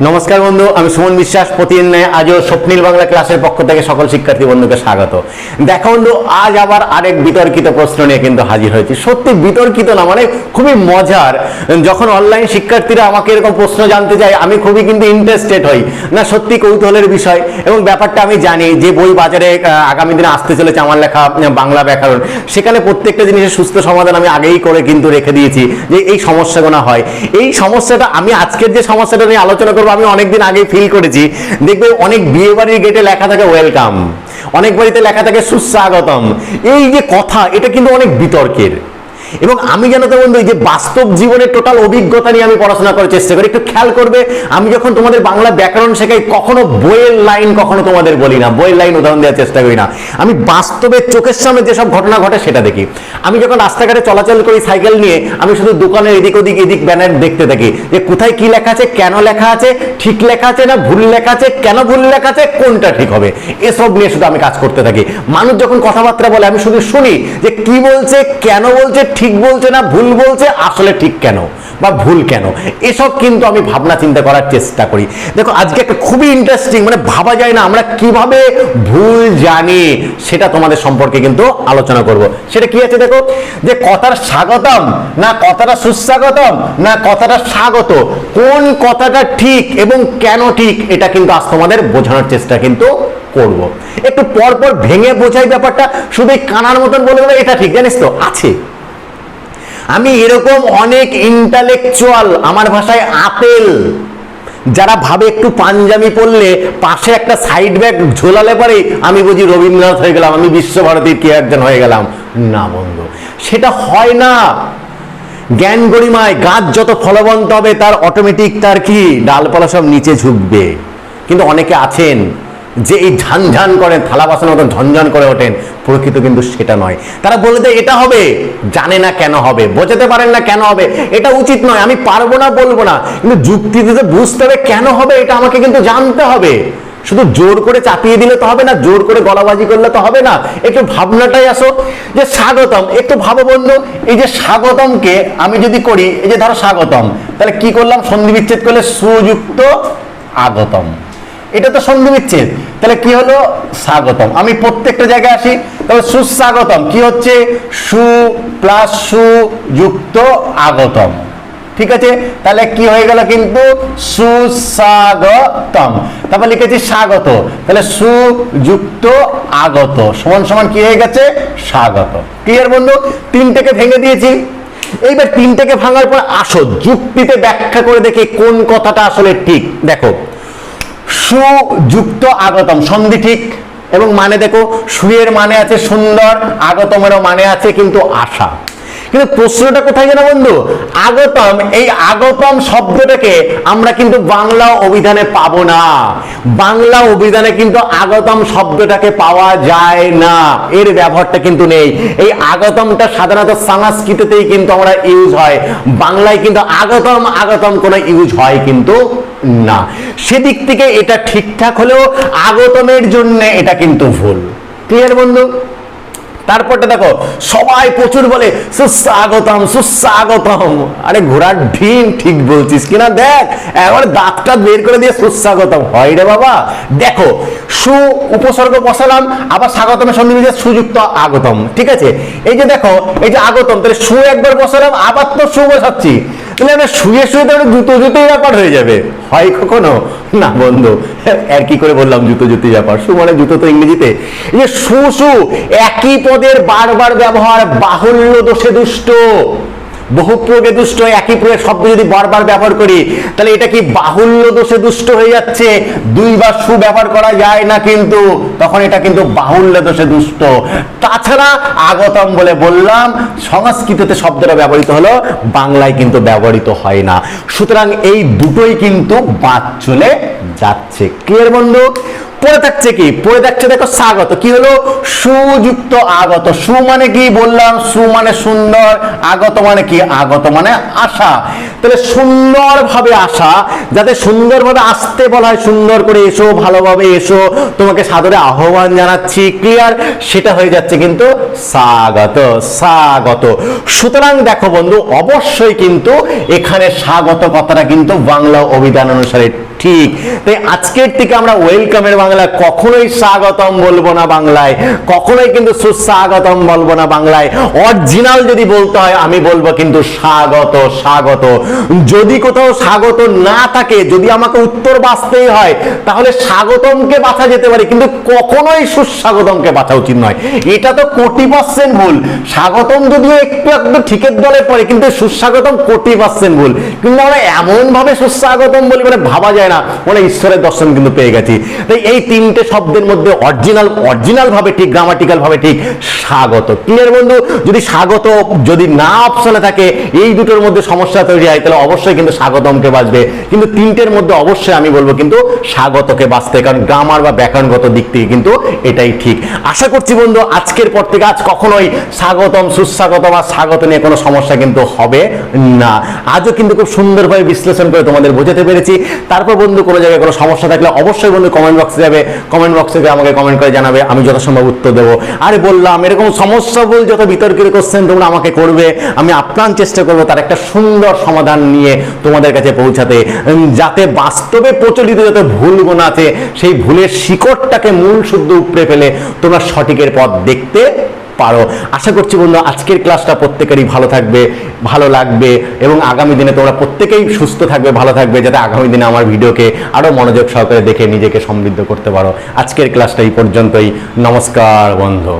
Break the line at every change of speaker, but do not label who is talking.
নমস্কার বন্ধু, আমি সুমন বিশ্বাস। প্রতিদিন আজও স্বপ্নীল বাংলা ক্লাসের পক্ষ থেকে সকল শিক্ষার্থী বন্ধুকে স্বাগত। দেখো বন্ধু, আজ আবার আরেক বিতর্কিত প্রশ্ন নিয়ে কিন্তু হাজির হয়েছি। সত্যি বিতর্কিত না মানে খুবই মজার। যখন অনলাইন শিক্ষার্থীরা আমাকে এরকম প্রশ্ন জানতে চায় আমি খুবই কিন্তু ইন্টারেস্টেড হই। না, সত্যি কৌতূহলের বিষয় এবং ব্যাপারটা আমি জানি যে বই বাজারে আগামী দিনে আসতে চলেছে আমার লেখা বাংলা ব্যাকরণ। সেখানে প্রত্যেকটা জিনিসের সুস্থ সমাধান আমি আগেই করে কিন্তু রেখে দিয়েছি যে এই সমস্যাগুলো হয়। এই সমস্যাটা, আমি আজকের যে সমস্যাটা নিয়ে আলোচনা করব আমি অনেকদিন আগে ফিল করেছি। দেখবে অনেক বিয়ে বাড়ির গেটে লেখা থাকে ওয়েলকাম অনেক বাড়িতে লেখা থাকে সুস্বাগতম। এই যে কথা, এটা কিন্তু অনেক বিতর্কের। এবং আমি যেন তো বন্ধু যে বাস্তব জীবনের টোটাল অভিজ্ঞতা নিয়ে আমি পড়াশোনা করার চেষ্টা করি। একটু খেয়াল করবে, আমি যখন তোমাদের বাংলা ব্যাকরণ শেখাই, কখনো বইয়ের লাইন কখনো তোমাদের বলি না। বইয়ের লাইন উদাহরণ দেওয়ার চেষ্টা করি না। আমি বাস্তবে চোখের সামনে যেসব ঘটনা ঘটে সেটা দেখি। আমি যখন রাস্তাঘাটে চলাচল করি সাইকেল নিয়ে, আমি শুধু দোকানের এদিক ওদিক এদিক ব্যানার দেখতে থাকি। যে কোথায় কি লেখা আছে, কেন লেখা আছে, ঠিক লেখা আছে না ভুল লেখা আছে, কেন ভুল লেখা আছে, কোনটা ঠিক হবে? এসব নিয়ে শুধু আমি কাজ করতে থাকি। মানুষ যখন কথাবার্তা বলে, আমি শুধু শুনি যে কি বলছে, কেন বলছে ঠিক বলছে না, ভুল বলছে, আসলে ঠিক কেন বা ভুল কেন? এসব কিন্তু আমি ভাবনা চিন্তা করার চেষ্টা করি। দেখো, আজকে একটা খুবই ইন্টারেস্টিং মানে ভাবা যায় না আমরা কীভাবে ভুল জানি, সেটা তোমাদের সম্পর্কে কিন্তু আলোচনা করব। সেটা কি আছে দেখো? যে কথার স্বাগতম না কথাটা সুস্বাগতম না কথাটা স্বাগত? কোন কথাটা ঠিক এবং কেন ঠিক, এটা কিন্তু আজ তোমাদের বোঝানোর চেষ্টা কিন্তু করব। একটু পর পর ভেঙে বোঝাই ব্যাপারটা, শুধু কানার মতন বলে এটা ঠিক, জানিস তো? আছে। আমি এরকম অনেক ইন্টালেকচুয়াল আমার ভাষায় আপেল। যারা ভাবে একটু পাঞ্জাবি পরলে পাশে একটা সাইড ব্যাগ ঝোলালে পরে আমি বুঝি রবীন্দ্রনাথ হয়ে গেলাম, আমি বিশ্বভারতীর কে একজন হয়ে গেলাম। না বন্ধু, সেটা হয় না। জ্ঞান গরিমায় গাছ যত ফলবন্ত হবে তার অটোমেটিক তার কি? ডালপালা সব নিচে ঝুঁকবে। কিন্তু অনেকে আছেন যে এই ঝানঝান করেন থালা বাসনের মতন ঝনঝন করে ওঠেন, প্রকৃত কিন্তু সেটা নয়। তারা বলে দেয়, এটা হবে। জানে না কেন হবে, বোঝাতে পারেন না কেন হবে, এটা উচিত নয়, আমি পারব না, বলব না, কিন্তু যুক্তি দিতে বুঝতে হবে কেন হবে, এটা আমাকে কিন্তু জানতে হবে। শুধু জোর করে চাপিয়ে দিলে তো হবে না, জোর করে গলাবাজি করলে তো হবে না। একটু ভাবনাটাই আসো, যে স্বাগতম, একটু ভাবো বন্ধু, এই যে স্বাগতমকে আমি যদি করি, এই যে ধরো স্বাগতম, তাহলে কি করলাম? সন্ধি বিচ্ছেদ করলে সুযুক্ত আগতম। এটা তো সন্ধি বিচ্ছেদ তাহলে কি হলো? স্বাগতম। আমি প্রত্যেকটা জায়গায় আসি, তবে সুস্বাগতম। কি হচ্ছে? সু প্লাস সু যুক্ত আগতম। ঠিক আছে? তাহলে কি হয়ে গেল কিন্তু? সুস্বাগতম। তারপর লিখেছি স্বাগত। তাহলে সুযুক্ত আগত। সমান সমান কি হয়ে গেছে? স্বাগত। ক্লিয়ার বন্ধু? তিনটাকে ভেঙে দিয়েছি। এইবার তিনটাকে ভাঙার পর আসো, যুক্তিতে ব্যাখ্যা করে দেখি কোন কথাটা আসলে ঠিক। দেখো সুযুক্ত আগতম। সন্ধি ঠিক। এবং মানে দেখো সুয়ের মানে আছে সুন্দর, আগতমেরও মানে আছে কিন্তু আশা। কিন্তু প্রশ্নটা কোথায় জানো বন্ধু? আগতম, এই আগতম শব্দটাকে আমরা কিন্তু বাংলা অভিধানে পাবো না। বাংলা অভিধানে কিন্তু আগতম শব্দটাকে পাওয়া যায় না। এর ব্যবহারটা কিন্তু নেই। এই আগতমটা সাধারণত সংস্কৃততেই কিন্তু আমরা ইউজ হয়। বাংলায় কিন্তু আগতম আগতম কোনো ইউজ হয় কিন্তু না। সেদিক থেকে এটা ঠিকঠাক হলেও আগতমের জন্য এটা কিন্তু ভুল। ক্লিয়ার বন্ধু? তারপরটা দেখো, সবাই প্রচুর বলে, সুস্বাগতম সুস্বাগতম। আরে ঘোড়ার ডিম ঠিক বলছিস কিনা? দেখ, একবার দাঁতটা বের করে দিয়ে সুস্বাগতম। হয় রে বাবা। দেখো, সু উপসর্গ বসালাম, আবার স্বাগতমের সঙ্গে মিলে সুযুক্ত আগতম। ঠিক আছে? এই যে দেখো, এই যে আগতম, তাহলে সু একবার বসালাম, আবার তো সু বসাচ্ছি। তাহলে শুয়ে শুয়ে তো জুতো জুতোই ব্যাপার হয়ে যাবে। হয় কখনো? না বন্ধু, আর কি করে বললাম জুতো জুতোই ব্যাপার? শু মানে জুতো তো ইংরেজিতে। যে সু সু একই পদের বারবার ব্যবহার, বাহুল্য দোষে দুষ্ট। বহু প্রয়োগে দুষ্ট একই প্রয়োগ শব্দ যদি বারবার ব্যবহার করি, তাহলে এটা কি বাহুল্য দোষে দুষ্ট হয়ে যাচ্ছে? দুইবার সু ব্যবহার করা যায় না কিন্তু, তখন এটা কিন্তু বাহুল্য দোষে দুষ্ট। তাছাড়া আগতম বলে বললাম, সংস্কৃততে শব্দটা ব্যবহৃত হলো, বাংলায় কিন্তু ব্যবহৃত হয় না। সুতরাং এই দুটোই কিন্তু বাদ চলে যাচ্ছে। ক্লিয়ার বন্ধু? পড়ে থাকছে কি? পড়ে থাকছে দেখো স্বাগত। কি হলো? সুযুক্ত আগত। সু মানে কি বললাম? সু মানে সুন্দর, আগত মানে কি? আগত মানে আশা। তাহলে সুন্দর ভাবে আসা যাতে সুন্দরভাবে আসতে বলা হয়, সুন্দর করে এসো, ভালোভাবে এসো, তোমাকে সাদরে আহ্বান জানাচ্ছি, ক্লিয়ার? সেটা হয়ে যাচ্ছে কিন্তু স্বাগত স্বাগত। সুতরাং দেখো বন্ধু, অবশ্যই কিন্তু এখানে স্বাগত কথাটা কিন্তু বাংলা অভিধান অনুসারে ঠিক। তাই আজকের থেকে আমরা ওয়েলকামের বাংলায় কখনোই স্বাগতম বলব না বাংলায়, কখনোই কিন্তু সুস্বাগতম বলব না বাংলায়। অরিজিনাল যদি বলতে হয়, আমি বলব কিন্তু স্বাগত স্বাগত। যদি কোথাও স্বাগত না থাকে, যদি আমাকে উত্তর বাঁচতেই হয়, তাহলে স্বাগতমকে বাঁচা যেতে পারে, কিন্তু কখনোই সুস্বাগতমকে বাঁচা উচিত নয়। এটা তো কোটি পার্সেন্ট ভুল। স্বাগতম যদিও একটু একটু ঠিকের দলে পড়ে, কিন্তু সুস্বাগতম কোটি পার্সেন্ট ভুল। কিন্তু আমরা এমন ভাবে সুস্বাগতম বলি মানে ভাবা যায় না। মানে ঈশ্বরের দর্শন কিন্তু পেয়ে গেছি। তাই এই তিনটে শব্দের মধ্যে অরিজিনাল অরিজিনাল ভাবে ঠিক গ্রামাটিক্যাল ভাবে ঠিক, স্বাগত। ক্লিয়ার বন্ধু? যদি স্বাগত, যদি না অপশনে থাকে, এই দুটোর মধ্যে সমস্যা তৈরি হয়, তাহলে অবশ্যই কিন্তু স্বাগতমকে বাঁচবে কিন্তু তিনটের মধ্যে অবশ্যই আমি বলব কিন্তু স্বাগতকে বাঁচতে, কারণ গ্রামার বা ব্যাকরণগত দিক থেকে কিন্তু এটাই ঠিক। আশা করছি বন্ধু, আজকের পর থেকে আজ কখনোই স্বাগতম সুস্বাগত বা স্বাগত নিয়ে কোনো সমস্যা কিন্তু হবে না। আজও কিন্তু খুব সুন্দরভাবে বিশ্লেষণ করে তোমাদের বোঝাতে পেরেছি। তারপর বন্ধু, কোনো জায়গায় কোনো সমস্যা থাকলে অবশ্যই বন্ধু কমেন্ট বক্সে যাবে কমেন্ট বক্সে আমাকে কমেন্ট করে জানাবে, আমি যথাসম্ভব উত্তর দেবো। আরে বললাম, এরকম সমস্যা বল যত বিতর্কের কোশ্চেন তোমরা আমাকে করবে, আমি আপ্রাণ চেষ্টা করব তার একটা সুন্দর সমাধান নিয়ে তোমাদের কাছে পৌঁছাতে। যাতে বাস্তবে প্রচলিত যত ভুলগুণ আছে, সেই ভুলের শিকড়টাকে মূল শুদ্ধ উপড়ে ফেলে তোমরা সঠিকের পথ দেখতে পারো। আশা করছি বন্ধু আজকের ক্লাসটা প্রত্যেকেরই ভালো থাকবে, ভালো লাগবে এবং আগামী দিনে তোমরা প্রত্যেকেই সুস্থ থাকবে, ভালো থাকবে, যাতে আগামী দিনে আমার ভিডিওকে আরও মনোযোগ সহকারে দেখে নিজেকে সমৃদ্ধ করতে পারো। আজকের ক্লাসটা এই পর্যন্তই। নমস্কার বন্ধু।